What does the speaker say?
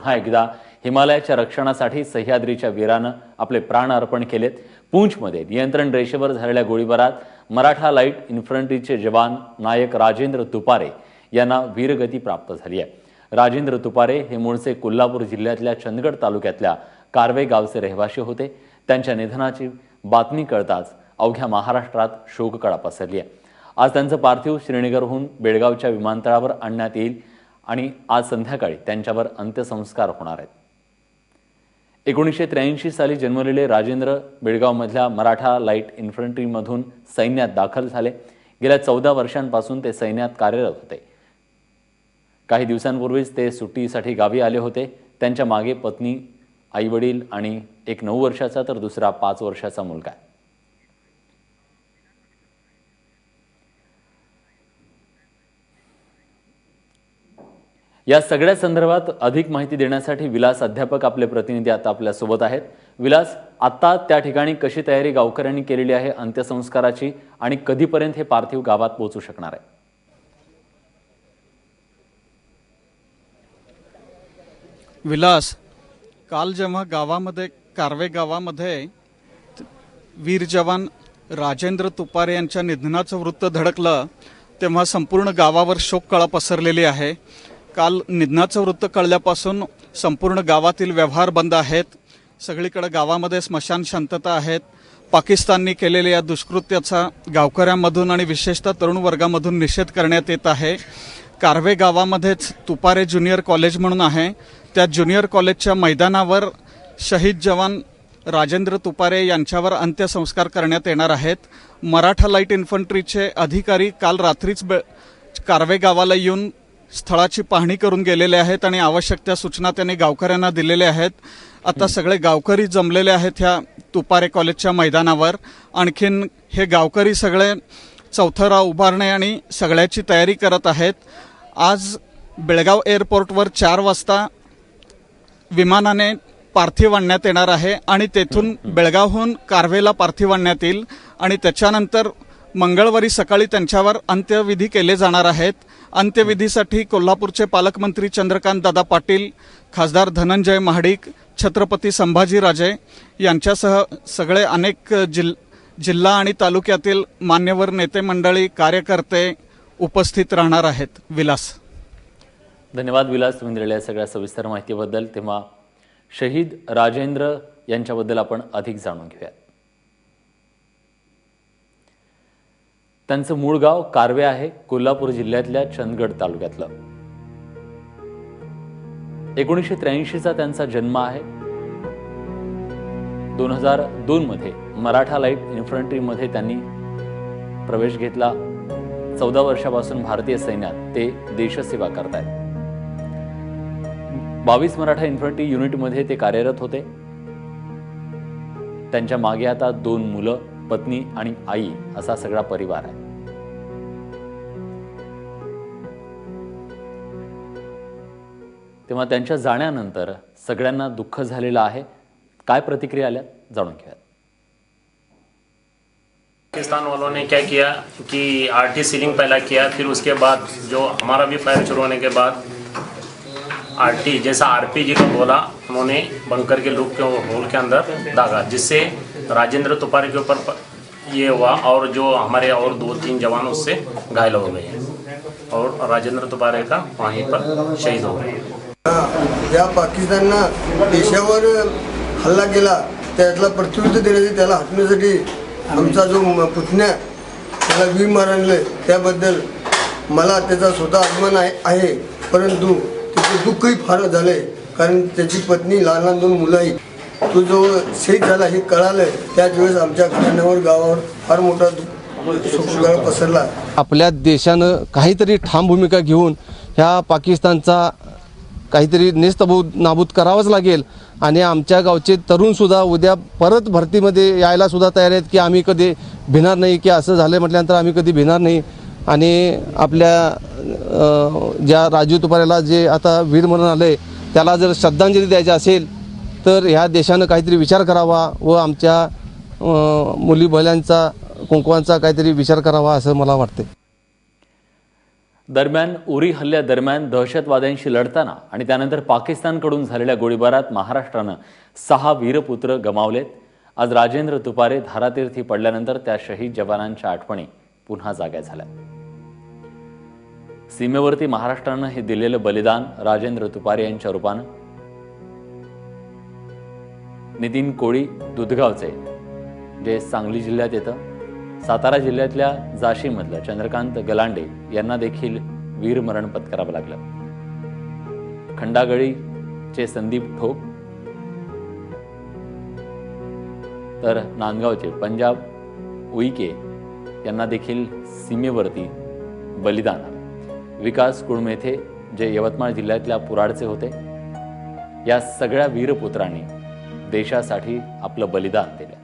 पुन्हा एकदा हिमालयाच्या रक्षणासाठी सह्याद्रीच्या वीरानं आपले प्राण अर्पण केलेत. पूंछमध्ये नियंत्रण रेषेवर झालेल्या गोळीबारात मराठा लाइट इन्फंट्रीचे जवान नायक राजेंद्र तुपारे यांना वीरगती प्राप्त झाली आहे. राजेंद्र तुपारे हे मूळचे कोल्हापूर जिल्ह्यातल्या चंदगड तालुक्यातल्या कारवे गावचे रहिवासी होते. त्यांच्या निधनाची बातमी कळताच अवघ्या महाराष्ट्रात शोककळा पसरली आहे. आज त्यांचं पार्थिव श्रीनगरहून बेळगावच्या विमानतळावर आणण्यात येईल. आणि आज संध्याकाळी त्यांच्यावर अंत्यसंस्कार होणार आहेत. एकोणीसशे त्र्याऐंशी साली जन्मलेले राजेंद्र बेळगावमधल्या मराठा लाइट इन्फंट्रीमधून सैन्यात दाखल झाले. गेल्या चौदा वर्षांपासून ते सैन्यात कार्यरत होते. काही दिवसांपूर्वीच ते सुट्टीसाठी गावी आले होते. त्यांच्या मागे पत्नी आईवडील आणि एक नऊ वर्षाचा तर दुसरा पाच वर्षाचा मुलगा आहे. या सगळ्या संदर्भात अधिक माहिती देण्यासाठी विलास अध्यापक आपले प्रतिनिधी आता आपल्यासोबत आहेत. विलास आता त्या ठिकाणी कशी तयारी गावकऱ्यांनी केलेली आहे अंत्यसंस्काराची आणि कधीपर्यंत हे पार्थिव गावात पोहोचू शकणार आहे? विलास काल जेव्हा गावामध्ये कारवे गावामध्ये वीर जवान राजेंद्र तुपारे यांच्या निधनाचं वृत्त धडकलं तेव्हा संपूर्ण गावावर शोककळा पसरलेली आहे. काल निधनाचं वृत्त कळल्यापासून संपूर्ण गावातील व्यवहार बंद आहेत. सगळीकडे गावामध्ये स्मशान शांतता आहेत. पाकिस्ताननी केलेल्या या दुष्कृत्याचा गावकऱ्यांमधून आणि विशेषतः तरुण वर्गामधून निषेध करण्यात येत आहे. कारवे गावामध्येच तुपारे ज्युनियर कॉलेज म्हणून आहे. त्या ज्युनियर कॉलेजच्या मैदानावर शहीद जवान राजेंद्र तुपारे यांच्यावर अंत्यसंस्कार करण्यात येणार आहेत. मराठा लाइट इन्फंट्रीचे अधिकारी काल रात्रीच बे कारवे गावाला येऊन स्थळाची पाहणी करून गेलेले आहेत आणि आवश्यक त्या सूचना त्यांनी गावकऱ्यांना दिलेल्या आहेत. आता सगळे गावकरी जमलेले आहेत ह्या तुपारे कॉलेजच्या मैदानावर. आणखीन हे गावकरी सगळे चौथरा उभारणे आणि सगळ्याची तयारी करत आहेत. आज बेळगाव एअरपोर्टवर चार वाजता विमानाने पार्थिव आणण्यात येणार आहे आणि तेथून बेळगावहून कारवेला पार्थिव आणण्यात येईल आणि त्याच्यानंतर मंगळवारी सकाळी त्यांच्यावर अंत्यविधी केले जाणार आहेत. अंत्यविधीसाठी कोल्हापूरचे पालकमंत्री चंद्रकांत दादा पाटील खासदार धनंजय महाडिक छत्रपती संभाजीराजे यांच्यासह सगळे अनेक जिल जिल्हा आणि तालुक्यातील मान्यवर नेते मंडळी कार्यकर्ते उपस्थित राहणार आहेत. विलास. धन्यवाद विलास तुम्ही दिलेल्या सगळ्या सविस्तर माहितीबद्दल. तेव्हा शहीद राजेंद्र यांच्याबद्दल आपण अधिक जाणून घेऊया त्यांचं मूळ गाव कारवे आहे कोल्हापूर जिल्ह्यातल्या चंदगड तालुक्यातलं. एकोणीसशे त्र्याऐंशीचा त्यांचा जन्म आहे. दोन हजार दोन मध्ये मराठा लाइट इन्फंट्रीमध्ये त्यांनी प्रवेश घेतला. चौदा वर्षापासून भारतीय सैन्यात ते देशसेवा करतायत. बावीस मराठा इन्फंट्री युनिटमध्ये ते कार्यरत होते. त्यांच्या मागे आता दोन मुलं पत्नी आणि आई असा सगळा परिवार आहे. तेव्हा त्यांच्या जाण्यानंतर सगळ्यांना दुःख झालेलं आहे. काय प्रतिक्रिया आल्या? जाणून घेऊयात पाकिस्तान वालों ने क्या किया कि आरटी सीलिंग पहला किया फिर उसके बाद जो हमारा भी फायर शुरू होने के बाद आरटी जैसा आरपीजी का बोला उन्होंने बंकर के लूप के होल के अंदर दागा जिससे राजेंद्र तुपारे के ऊपर ये हुआ और जो हमारे और दो तीन जवान उससे घायल हो गए हैं। और राजेंद्र तुपारे का वहीं पर शहीद हो गए हैं। पाकिस्ताननं देशावर हल्ला केला त्यातला प्रत्युत्तर देण्यासाठी त्याला हटण्यासाठी आमचा जो म- पुतण्या त्याला वीर मारले त्याबद्दल मला त्याचा स्वतः अभिमान आहे आहे. परंतु त्याचे दुःखही फार झालं आहे कारण त्याची पत्नी लहान लहान दोन मुलं आहेत. तो जो शहीद झाला हे कळालं त्याच वेळेस आमच्या घराण्यावर गावावर फार मोठा दु- पसरला. आपल्या देशानं काहीतरी ठाम भूमिका घेऊन ह्या पाकिस्तानचा काहीतरी नेस्तबूत नाबूद करावंच लागेल. आणि आमच्या गावचे तरुणसुद्धा उद्या परत भरतीमध्ये यायला सुद्धा तयार आहेत की आम्ही कधी भिणार नाही की असं झालं म्हटल्यानंतर आम्ही कधी भिणार नाही. आणि आपल्या ज्या राजू तुपाऱ्याला जे आता वीर म्हणून आहे त्याला जर श्रद्धांजली द्यायची असेल तर ह्या देशानं काहीतरी विचार करावा व आमच्या मुली बैलांचा कुंकवांचा काहीतरी विचार करावा असं मला वाटते दरम्यान उरी हल्ल्यादरम्यान दहशतवाद्यांशी लढताना आणि त्यानंतर पाकिस्तानकडून झालेल्या गोळीबारात महाराष्ट्रानं सहा वीरपुत्र गमावलेत. आज राजेंद्र तुपारे धारातीर्थी पडल्यानंतर त्या शहीद जवानांच्या आठवणी पुन्हा जाग्या झाल्या. सीमेवरती महाराष्ट्रानं हे दिलेलं बलिदान राजेंद्र तुपारे यांच्या रूपानं नितीन कोळी दुधगावचे. जे सांगली जिल्ह्यात येतं. सातारा जिल्ह्यातल्या जाशीमधलं चंद्रकांत गलांडे यांना देखील वीरमरण पत्करावं लागलं. खंडागळीचे संदीप ठोक. तर नांदगावचे पंजाब उईके यांना देखील सीमेवरती बलिदान. विकास कुळमेथे जे यवतमाळ जिल्ह्यातल्या पुराडचे होते. या सगळ्या वीरपुत्रांनी देशासाठी आपलं बलिदान दिलं.